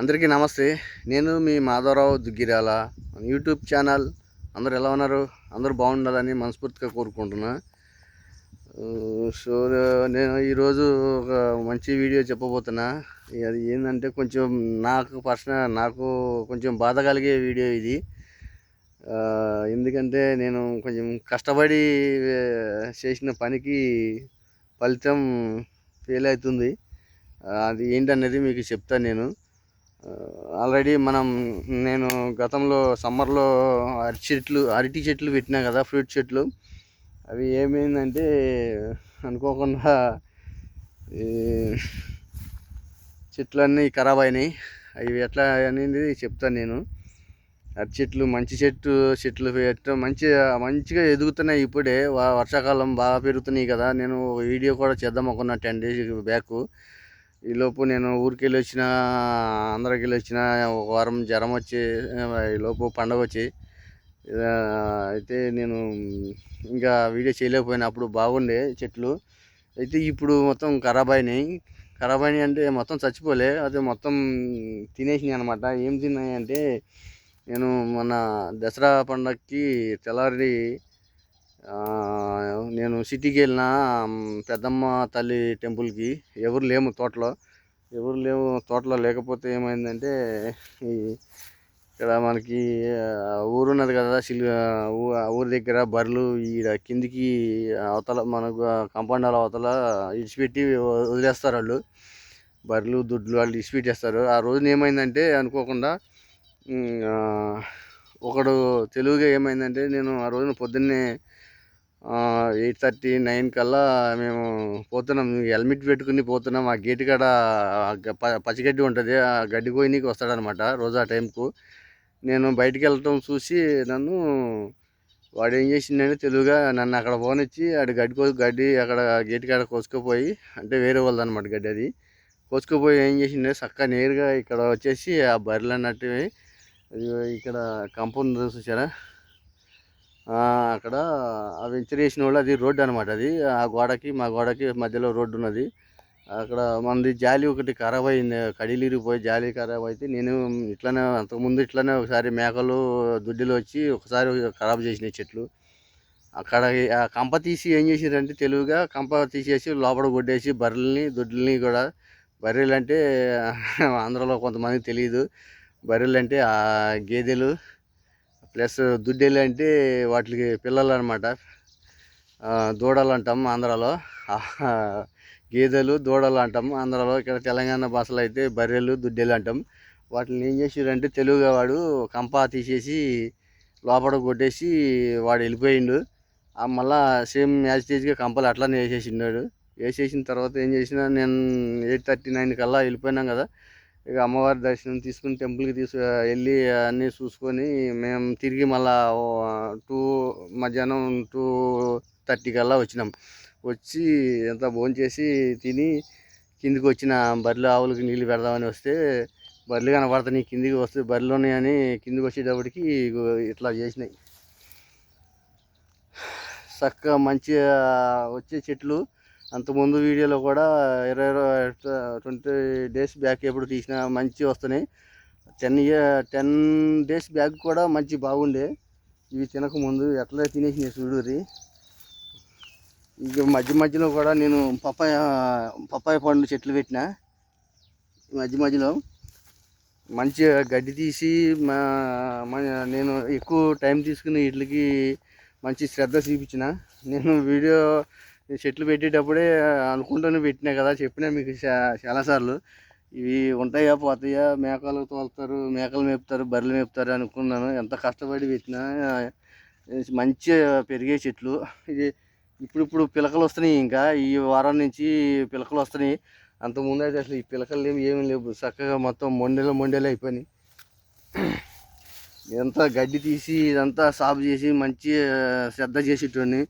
అందరికీ నమస్తే. నేను మీ మాధవరావు దుగ్గిరాల. యూట్యూబ్ ఛానల్ అందరు ఎలా ఉన్నారు? అందరూ బాగుండాలని మనస్ఫూర్తిగా కోరుకుంటున్నా. సో నేను ఈరోజు ఒక మంచి వీడియో చెప్పబోతున్నా. అది ఏంటంటే కొంచెం నాకు పర్సనల్ నాకు కొంచెం బాధ కలిగే వీడియో ఇది. ఎందుకంటే నేను కొంచెం కష్టపడి చేసిన పనికి ఫలితం ఫెయిల్ అవుతుంది. అది ఏంటనేది మీకు చెప్తాను నేను. ఆల్రెడీ మనం నేను గతంలో సమ్మర్లో అరటి చెట్లు అరటి చెట్లు పెట్టినా కదా ఫ్రూట్ చెట్లు. అవి ఏమైందంటే అనుకోకుండా ఈ చెట్లన్నీ ఖరాబ్ అయినాయి. అవి ఎట్లా అనేది చెప్తాను నేను. అరటి చెట్లు మంచి చెట్టు చెట్లు పెట్టడం మంచి మంచిగా ఎదుగుతున్నాయి ఇప్పుడే. వర్షాకాలం బాగా పెరుగుతున్నాయి కదా. నేను వీడియో కూడా చేద్దాం అనుకున్నా టెన్ డేస్ బ్యాక్. ఈలోపు నేను ఊరికి వెళ్ళి వచ్చిన అందరికి వెళ్ళి వచ్చిన ఒక వారం జ్వరం వచ్చి ఈలోపు పండగ వచ్చి అయితే నేను ఇంకా వీడియో చేయలేకపోయినా. అప్పుడు బాగుండే చెట్లు. అయితే ఇప్పుడు మొత్తం ఖరాబ్ అయినాయి ఖరాబ్ అయినాయి అంటే మొత్తం చచ్చిపోలే. అది మొత్తం తినేసినాయి అనమాట ఏం తిన్నాయి అంటే నేను మన దసరా పండగకి తెల్లారి నేను సిటీకి వెళ్ళిన పెద్దమ్మ తల్లి టెంపుల్కి ఎవరు లేము తోటలో. ఎవరు లేము తోటలో లేకపోతే ఏమైందంటే ఈ ఇక్కడ మనకి ఊరు ఉన్నది కదా సిల్ ఊ- ఊరి దగ్గర బర్రెలు ఈడ కిందికి అవతల మనకు కంపౌండ్ అవతల ఇడిచిపెట్టి వదిలేస్తారు వాళ్ళు. బర్రెలు దుడ్లు వాళ్ళు ఇడిచిపెట్టేస్తారు. ఆ రోజున ఏమైందంటే అనుకోకుండా ఒకడు తెలుగుగా ఏమైందంటే నేను ఆ రోజున పొద్దున్నే ఎయిట్ థర్టీ నైన్ కల్లా మేము పోతున్నాం. హెల్మెట్ పెట్టుకుని పోతున్నాం. ఆ గేట్ కాడ ఆ పచ్చిగడ్డి ఉంటుంది. ఆ గడ్డి కోయనీకి వస్తాడనమాట రోజు ఆ టైంకు. నేను బయటికి వెళ్ళటం చూసి నన్ను వాడు ఏం చేసిండంటే తెలుగుగా నన్ను అక్కడ పోనిచ్చి ఆడు గడ్డి కో గడ్డి అక్కడ గేట్ కాడ కోసుకుపోయి అంటే వేరే వాళ్ళదనమాట గడ్డి అది. కోసుకుపోయి ఏం చేసిండే చక్కగా నేరుగా ఇక్కడ వచ్చేసి ఆ బర్రెలు అన్నట్టు ఇక్కడ కంపౌండ్ చూసారా? అక్కడ ఆ వెంచర్ వేసిన వాళ్ళు అది రోడ్డు అనమాట అది. ఆ గోడకి మా గోడకి మధ్యలో రోడ్డు ఉన్నది. అక్కడ మనది జాలి ఒకటి ఖరాబ్ అయింది. కడిలిరిగిపోయి జాలి ఖరాబ్ అయితే నేను ఇట్లానే అంతకుముందు ఇట్లానే ఒకసారి మేకలు దుడ్డిలు వచ్చి ఒకసారి ఖరాబ్ చేసినాయి చెట్లు. అక్కడ ఆ కంప తీసి ఏం చేసిందంటే తెలివిగా కంప తీసేసి లోపల కొట్టేసి బర్రెల్ని దొడ్లని కూడా బర్రెలు అంటే ఆంధ్రలో కొంతమందికి తెలియదు బర్రెలు అంటే ఆ గేదెలు ప్లస్ దుడ్డెలు అంటే వాటికి పిల్లలు అనమాట దూడలు అంటాం ఆంధ్రాలో గేదెలు దూడలు అంటాం ఆంధ్రాలో. ఇక్కడ తెలంగాణ భాషలో అయితే బర్రెలు దుడ్డెలు అంటాం వాటిని ఏం చేసిరంటే తెలుగుగా వాడు కంప తీసేసి లోపల కొట్టేసి వాడు వెళ్ళిపోయిండు. ఆ మళ్ళా సేమ్ యాజ్ కంపలు అట్లానే వేసేసిండాడు వేసేసిన తర్వాత ఏం చేసినా నేను ఎయిట్ థర్టీ నైన్ కల్లా వెళ్ళిపోయినాం కదా. ఇక అమ్మవారి దర్శనం తీసుకుని టెంపుల్కి తీసు వెళ్ళి అన్నీ చూసుకొని మేము తిరిగి మళ్ళా టూ మధ్యాహ్నం టూ థర్టీ కల్లా వచ్చినాం. వచ్చి ఎంత భోంచేసి తిని కిందికి వచ్చిన బర్రెలు ఆవులకి నీళ్ళు పెడదామని వస్తే బర్రెలు కనబడతాయి కిందికి వస్తే బర్రెలు ఉన్నాయని కిందికి వచ్చేటప్పటికి ఇట్లా చేసినాయి. చక్కగా మంచిగా వచ్చే చెట్లు అంతకుముందు వీడియోలో కూడా ఇరవై ట్వంటీ డేస్ బ్యాక్ ఎప్పుడు తీసినా మంచి వస్తున్నాయి. Ten year ten days back కూడా మంచి బాగుండే. ఇవి తినకముందు ఎట్లా తినేసినాయి చూడురి ఇక మధ్య మధ్యలో కూడా నేను పప్పాయ పప్పాయ పండు చెట్లు పెట్టిన. ఈ మధ్య మధ్యలో మంచి గడ్డి తీసి మా మా- నేను ఎక్కువ టైం తీసుకుని వీటికి మంచి శ్రద్ధ చూపించిన. నేను వీడియో చెట్లు పెట్టేటప్పుడే అనుకుంటూనే పెట్టినా కదా చెప్పినా మీకు చాలాసార్లు ఇవి ఉంటాయా పోతాయా మేకలు తోలుతారు మేకలు మేపుతారు బర్రెలు మేపుతారు అనుకున్నాను. ఎంత కష్టపడి పెట్టినా మంచిగా పెరిగే చెట్లు. ఇది ఇప్పుడు ఇప్పుడు పిలకలు వస్తున్నాయి ఇంకా. ఈ వారం నుంచి పిలకలు వస్తున్నాయి. అంతకుముందు అయితే అసలు ఈ పిలకలు ఏమి ఏమి లేవు. చక్కగా మొత్తం మొండెలు మొండెలు అయిపోయినాయి. ఇదంతా గడ్డి తీసి ఇదంతా సాగు చేసి మంచి శ్రద్ధ చేసేటోడిని.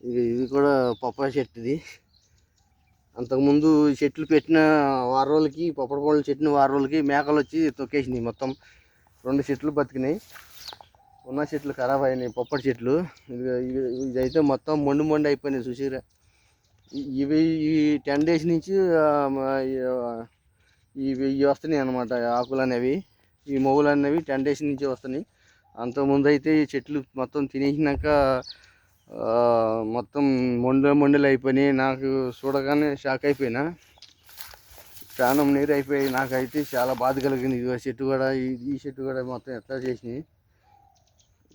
ఇది కూడా పప్పాయ చెట్టు ఇది అంతకుముందు చెట్లు పెట్టిన వారం రోజులకి పప్పడి పళ్ళు చెట్టిన వారం రోజులకి మేకలు వచ్చి తొక్కేసినాయి మొత్తం. రెండు చెట్లు బతికినాయి. ఉన్న చెట్లు ఖరాబ్ అయినాయి పప్పడి చెట్లు. ఇది ఇదైతే మొత్తం మొండి మొండి అయిపోయినాయి చూసిరా ఇవి ఈ టెన్ డేస్ నుంచి ఇవి ఇవి వస్తున్నాయి అనమాట ఆకులు అనేవి ఈ మొగులు అనేవి టెన్ డేస్ నుంచి వస్తున్నాయి. అంతకుముందు అయితే ఈ చెట్లు మొత్తం తినేసినాక మొత్తం మొండలు మొండలు అయిపోయినాయి. నాకు చూడగానే షాక్ అయిపోయినా. ప్రాణం నీరు అయిపోయి నాకైతే చాలా బాధ కలిగింది. ఇదిగో చెట్టు కూడా ఈ- చెట్టు కూడా మొత్తం ఎట్లా చేసినాయి.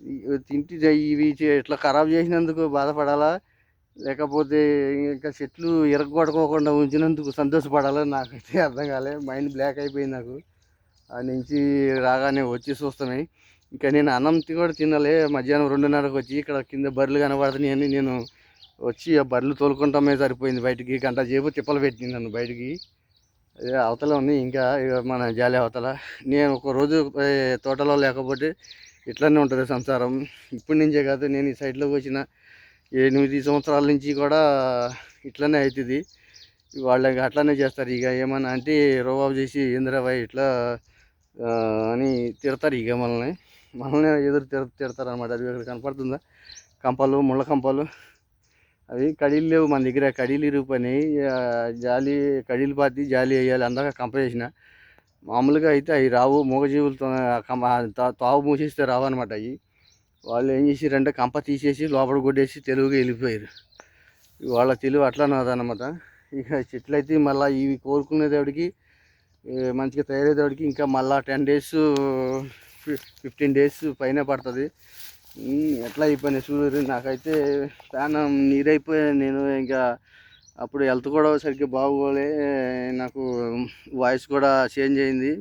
తింటే తింటి ఇవి ఇట్లా ఖరాబ్ చేసినందుకు బాధపడాలా? లేకపోతే ఇంకా చెట్లు ఇరగొట్టుకోకుండా ఉంచినందుకు సంతోషపడాలా? నాకైతే అర్థం కాలే. మైండ్ బ్లాక్ అయిపోయింది నాకు. ఆ నుంచి రాగానే వచ్చి చూస్తున్నాయి. ఇంకా నేను అన్నం కూడా తినలే. మధ్యాహ్నం రెండున్నరకు వచ్చి ఇక్కడ కింద బర్రెలు కనబడుతున్నాయి అని నేను వచ్చి ఆ బర్రెలు తోలుకుంటామే సరిపోయింది. బయటికి గంట సేపు తిప్పలు పెట్టింది నన్ను బయటికి. అదే అవతల ఉంది ఇంకా ఇక మన జాలి అవతల. నేను ఒక రోజు తోటలో లేకపోతే ఇట్లానే ఉంటుంది సంసారం. ఇప్పటి నుంచే కాదు నేను ఈ సైడ్లోకి వచ్చిన ఎనిమిది సంవత్సరాల నుంచి కూడా ఇట్లనే అవుతుంది వాళ్ళకి అట్లానే చేస్తారు. ఇక ఏమన్నా అంటే రోబాబు చేసి ఏంద్రాబాయ్ ఇట్లా అని తిడతారు ఇక మనల్ని. మనల్ని ఎదురు తిడ తిడతారనమాట అది ఇక్కడ కనపడుతుందా? కంపలు ముళ్ళ కంపలు. అవి కడీలు లేవు మన దగ్గర. కడీలు ఇరిగిపోయినాయి జాలి కడీలు పాతి జాలి వేయాలి అందాక కంప చేసిన. మామూలుగా అయితే అవి రావు. మూగజీవులతో కంప తావు మూసేస్తే రావు అనమాట అవి. వాళ్ళు ఏం చేసారంటే కంప తీసేసి లోపల కొట్టేసి తెలుగుగా వెళ్ళిపోయారు. వాళ్ళ తెలుగు అట్లానే అనమాట ఇక చెట్లు అయితే మళ్ళీ ఇవి కోరుకునేదేవుడికి మంచిగా తయారయ్యేదేవుడికి ఇంకా మళ్ళీ టెన్ డేస్ ఫిఫ్టీన్ డేస్ పైన పడుతుంది. ఎట్లా అయిపోయిన చూడు నాకైతే ప్రాణం నీరైపోయాను నేను ఇంకా అప్పుడు హెల్త్ కూడా సరిగ్గా బాగోలే నాకు వాయిస్ కూడా చేంజ్ అయింది.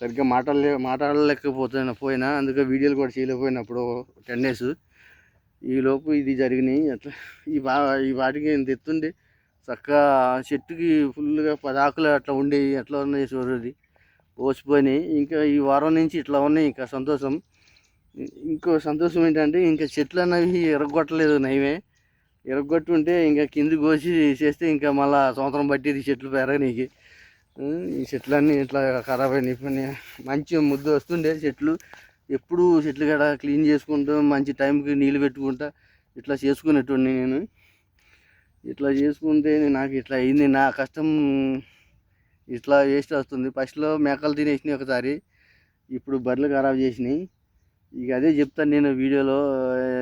సరిగ్గా మాట్లాడలే మాట్లాడలేకపోతున్నా పోయినా అందుకే వీడియోలు కూడా చేయలేకపోయినప్పుడు టెన్ డేస్ ఈలోపు ఇది జరిగినాయి. అట్లా ఈ బా ఈ వాటికి నేను తెత్తుండే చక్కగా చెట్టుకి ఫుల్గా పదాకులు ఆకులు అట్లా ఉండేవి అట్లా ఉన్నాయి చూడండి ఓసిపోయినాయి. ఇంకా ఈ వారం నుంచి ఇట్లా ఉన్నాయి. ఇంకా సంతోషం. ఇంకో సంతోషం ఏంటంటే ఇంకా చెట్లు అనేవి ఎరగొట్టలేదు నయమే. ఎరగొట్టి ఉంటే ఇంకా కింది కోసి చేస్తే ఇంకా మళ్ళా సంవత్సరం పట్టేది చెట్లు పెరగనీకి. ఈ చెట్లన్నీ ఇట్లా ఖరాబ్ అయినాయి. మంచి ముద్ద వస్తుండే చెట్లు. ఎప్పుడు చెట్లు కాడ క్లీన్ చేసుకుంటూ మంచి టైంకి నీళ్ళు పెట్టుకుంటా ఇట్లా చేసుకునేటోడిని నేను. ఇట్లా చేసుకుంటే నాకు ఇట్లా అయింది. నా కష్టం ఇట్లా వేస్ట్ వస్తుంది. ఫస్ట్లో మేకలు తినేసినాయి ఒకసారి. ఇప్పుడు బర్రెలు ఖరాబ్ చేసినాయి. ఇక అదే చెప్తాను నేను వీడియోలో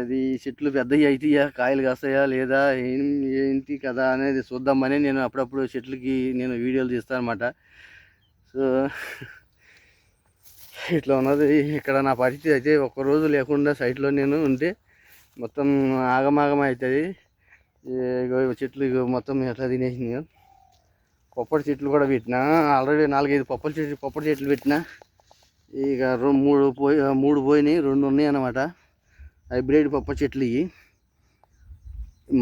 అది చెట్లు పెద్దవి అవుతాయా కాయలు కాస్తాయా లేదా ఏం ఏంటి కదా అనేది చూద్దామని నేను అప్పుడప్పుడు చెట్లకి నేను వీడియోలు తీస్తాను అనమాట సో ఇట్లా ఉన్నది. ఇక్కడ నా పరిస్థితి అయితే ఒక్క రోజు లేకుండా సైట్లో నేను ఉంటే మొత్తం ఆగమాగం అవుతుంది. ఇగో చెట్లు ఇగో మొత్తం ఎట్లా తినేసినాయి. పొప్పటి చెట్లు కూడా పెట్టినా. ఆల్రెడీ నాలుగైదు పొప్పటి చెట్లు పొప్పటి చెట్లు పెట్టినా. ఇక రెండు మూడు పోయి మూడు పోయినాయి రెండు ఉన్నాయి అన్నమాట. హైబ్రిడ్ పప్ప చెట్లు ఇవి.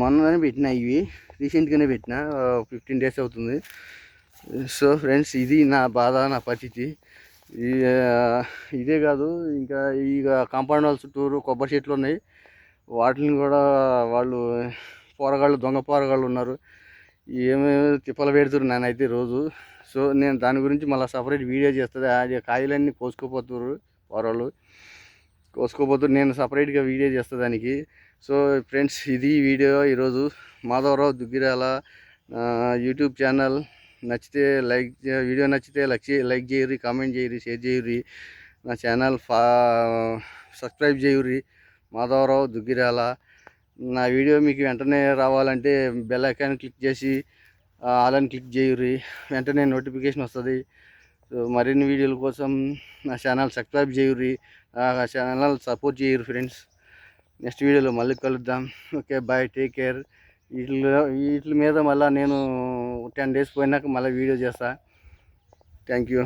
మొన్ననే పెట్టిన ఇవి. రీసెంట్గానే పెట్టిన. ఫిఫ్టీన్ డేస్ అవుతుంది. సో ఫ్రెండ్స్ ఇది నా బాధ నా పరిస్థితి. ఇదే కాదు. ఇంకా ఇక కాంపౌండ్ వాళ్ళ చుట్టూరు కొబ్బరి చెట్లు ఉన్నాయి. వాటిని కూడా వాళ్ళు పోరగాళ్ళు దొంగ పోరగాళ్ళు ఉన్నారు. ఏమేమి తిప్పలు పెడుతున్నారు అయితే రోజు. సో నేను దాని గురించి మళ్ళీ సపరేట్ వీడియో చేస్తుంది. అది కాయలన్నీ కోసుకోపోతున్నారు పోరవాళ్ళు కోసుకోపోతున్నారు నేను సపరేట్గా వీడియో చేస్తా దానికి. సో ఫ్రెండ్స్ ఇది వీడియో ఈరోజు మాధవరావు దుగ్గిరాల యూట్యూబ్ ఛానల్ నచ్చితే లైక్ వీడియో నచ్చితే లైక్ లైక్ చేయరు కామెంట్ చేయరు షేర్ చేయరు నా ఛానల్ ఫా సబ్స్క్రైబ్ చేయరి మాధవరావు దుగ్గిరాల. నా వీడియో మీకు వెంటనే రావాలంటే బెల్ ఐకాన్ క్లిక్ చేసి ఆల్ క్లిక్ చేయరు వెంటనే నోటిఫికేషన్ వస్తుంది. సో మరిన్ని వీడియోల కోసం నా ఛానల్ సబ్స్క్రైబ్ చేయరు ఆ ఛానల్ సపోర్ట్ చేయరు ఫ్రెండ్స్ నెక్స్ట్ వీడియోలో మళ్ళీ కలుద్దాం. ఓకే బాయ్ టేక్ కేర్ వీటిలో వీటి మీద మళ్ళీ నేను టెన్ డేస్ పోయినాక మళ్ళీ వీడియో చేస్తాను థ్యాంక్ యూ